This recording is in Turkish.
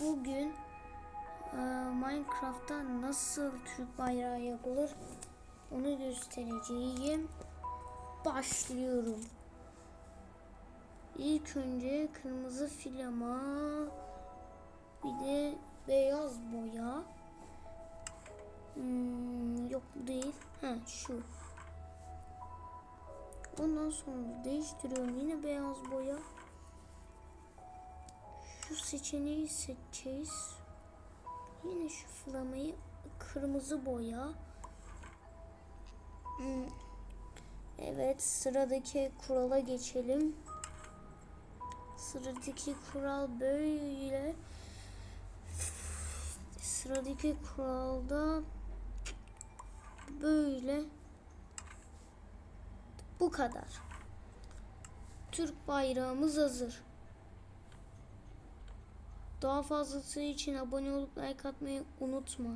bugün e, Minecraft'ta nasıl Türk bayrağı yapılır onu göstereceğim. Başlıyorum. İlk önce kırmızı filama bir de beyaz boya. Hmm, yok bu değil. Ha şu. Ondan sonra değiştiriyorum yine beyaz boya. Şu seçeneği seçeceğiz. Yine şu flamayı kırmızı boya. Hmm. Evet sıradaki kurala geçelim. Sıradaki kural böyle. Sıradaki kuralda böyle bu kadar. Türk bayrağımız hazır. Daha fazlası için abone olup like atmayı unutma.